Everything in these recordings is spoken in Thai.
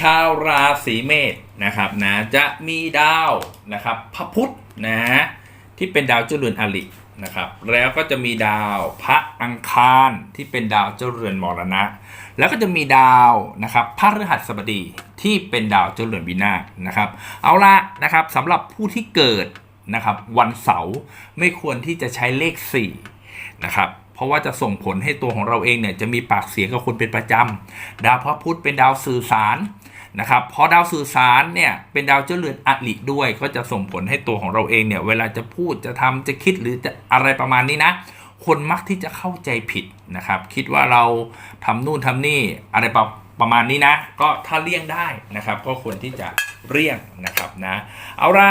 ชาวราศีเมษนะครับนะจะมีดาวนะครับพระพุธนะที่เป็นดาวเจ้าเรือนอลินะครับแล้วก็จะมีดาวพระอังคารที่เป็นดาวเจ้าเรือนมรณะ แล้วก็จะมีดาวนะครับพระฤหัสบดีที่เป็นดาวเจ้าเรือนวินาศนะครับ เอาละนะครับสำหรับผู้ที่เกิดนะครับวันเสาร์ไม่ควรที่จะใช้เลข4นะครับเพราะว่าจะส่งผลให้ตัวของเราเองเนี่ยจะมีปากเสียงกับคนเป็นประจำดาวพระพุธเป็นดาวสื่อสาร นะครับพอดาวสื่อสารเนี่ยเป็นดาวเจ้าเรือนอลิด้วย ก็จะส่งผลให้ตัวของเราเองเนี่ยเวลาจะพูดจะทำจะคิดหรือจะอะไรประมาณนี้นะ คนมักที่จะเข้าใจผิดนะครับ คิดว่าเราทำนู่นทำนี่อะไรประประมาณนี้นะ ก็ถ้าเลี่ยงได้นะครับ ก็ควรที่จะเลี่ยงนะครับนะเอาละ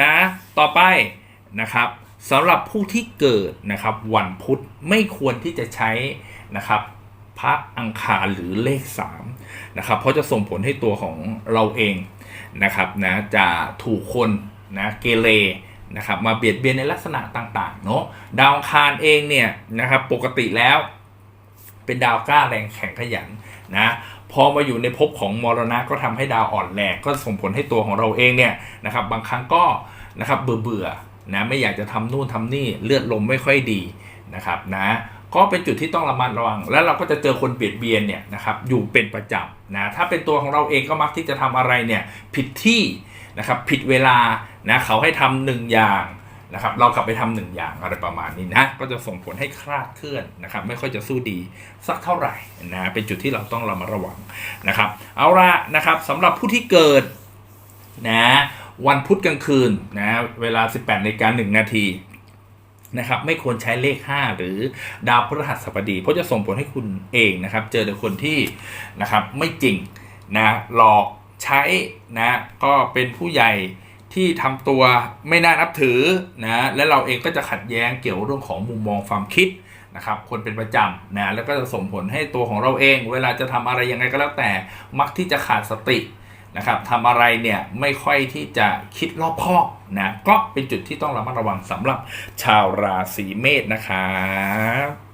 นะต่อไปนะครับสำหรับผู้ที่เกิดนะครับวันพุธไม่ควรที่จะใช้นะครับพระอังคารหรือเลข 3 นะครับเพราะจะส่งผลให้ตัวของเราเองนะครับนะจะถูกคนนะเกเรนะครับมาเบียดเบียนในลักษณะต่างๆเนาะดาวคารเองเนี่ยนะครับปกติแล้วเป็นดาวกล้าแรงแข็งขยันนะพอมาอยู่ในภพของมรณะก็ทำให้ดาวอ่อนแรงก็ส่งผลให้ตัวของเราเองเนี่ยนะครับบางครั้งก็นะครับเบื่อเบื่อๆนะไม่อยากจะทำนู่นทำนี่เลือดลมไม่ค่อยดีนะครับนะ ก็เป็นจุดที่ต้องระมัดระวัง แล้วเราก็จะเจอคนเบียดเบียนเนี่ยนะครับอยู่เป็นประจำนะถ้าเป็นตัวของเราเองก็มักที่จะทำอะไรเนี่ยผิดที่นะครับผิดเวลานะเขาให้ทำหนึ่งอย่างนะครับเรากลับไปทำหนึ่งอย่างอะไรประมาณนี้นะก็จะส่งผลให้คลาดเคลื่อนนะครับไม่ค่อยจะสู้ดีสักเท่าไหร่นะเป็นจุดที่เราต้องระมัดระวังนะครับเอาละนะครับสำหรับผู้ที่เกิดนะวันพุธกลางคืนนะเวลา 18นาฬิกา1นาที นะครับไม่ควรใช้เลข 5 หรือดาวพฤหัสบดี เพราะจะส่งผลให้คุณเองนะครับ เจอแต่คนที่นะครับไม่จริงนะหลอกใช้นะก็เป็นผู้ใหญ่ที่ทำตัวไม่น่านับถือนะและเราเองก็จะขัดแย้งเกี่ยวเรื่องของมุมมองความคิดนะครับคนเป็นประจำนะแล้วก็จะส่งผลให้ตัวของเราเอง เวลาจะทำอะไรยังไงก็แล้วแต่มักที่จะขาดสติ นะครับทำอะไรเนี่ยไม่ค่อยที่จะคิดรอบคอบนะก็เป็นจุดที่ต้องระมัดระวังสำหรับชาวราศีเมษนะครับ